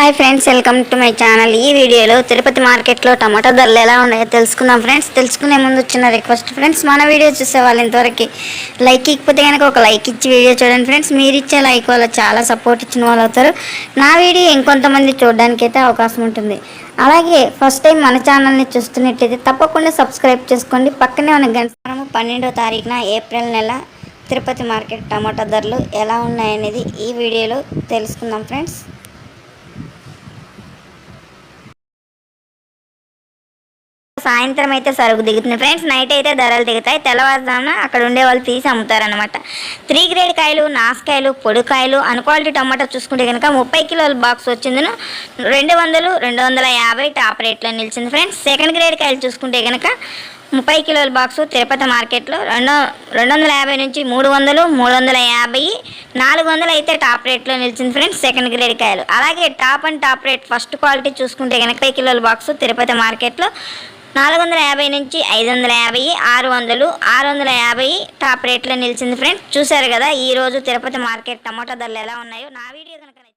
Hi friends welcome to my channel. ఈ వీడియోలో తిరుపతి మార్కెట్లో టమాటా ధరలు ఎలా ఉన్నాయో తెలుసుకుందాం ఫ్రెండ్స్. తెలుసుకునే ముందు వచ్చిన రిక్వెస్ట్ ఫ్రెండ్స్ మన వీడియో చూసే వాళ్ళు ఇంతవరకు లైక్ ఇకపోతే కనుక ఒక లైక్ ఇచ్చి వీడియో చూడండి ఫ్రెండ్స్. మీరు ఇచ్చే లైక్ వల్ల చాలా సపోర్ట్ ఇచ్చిన వాళ్ళు అవుతారు. నా వీడియో ఇంకొంతమంది చూడడానికి అయితే అవకాశం ఉంటుంది. అలాగే ఫస్ట్ టైం మన ఛానల్ని చూస్తున్నట్టయితే తప్పకుండా సబ్స్క్రైబ్ చేసుకోండి. పక్కనే ఉన్న గంట పన్నెండో తారీఖున ఏప్రిల్ నెల తిరుపతి మార్కెట్ టమాటా ధరలు ఎలా ఉన్నాయనేది ఈ వీడియోలో తెలుసుకుందాం ఫ్రెండ్స్. సాయంత్రం అయితే సరుకు దిగుతుంది. ఫ్రెండ్స్ నైట్ అయితే ధరలు దిగుతాయి. తెల్లవారుజామున అక్కడ ఉండే వాళ్ళు తీసి అమ్ముతారనమాట త్రీ గ్రేడ్ కాయలు నాసుకాయలు పొడికాయలు అన్క్వాలిటీ టమాటా చూసుకుంటే కనుక ముప్పై కిలోల బాక్స్ వచ్చిందను. రెండు వందలు రెండు వందల యాభై టాప్ రేట్లో నిలిచింది ఫ్రెండ్స్. సెకండ్ గ్రేడ్ కాయలు చూసుకుంటే కనుక ముప్పై కిలోల బాక్సు తిరుపతి మార్కెట్లో రెండు రెండు వందల యాభై నుంచి మూడు వందలు మూడు వందల యాభై నాలుగు వందలు అయితే టాప్ రేట్లో నిలిచింది ఫ్రెండ్స్ సెకండ్ గ్రేడ్ కాయలు. అలాగే top and top rate first quality చూసుకుంటే కనుక కిలోల బాక్సు తిరుపతి మార్కెట్లో నాలుగు వందల యాభై నుంచి ఐదు వందల యాభై ఆరు వందలు ఆరు వందల యాభై టాప్ రేట్లో నిలిచింది ఫ్రెండ్స్. చూశారు కదా ఈ రోజు తిరుపతి మార్కెట్ టమాటా ధరలు ఎలా ఉన్నాయో. నా వీడియో కనుక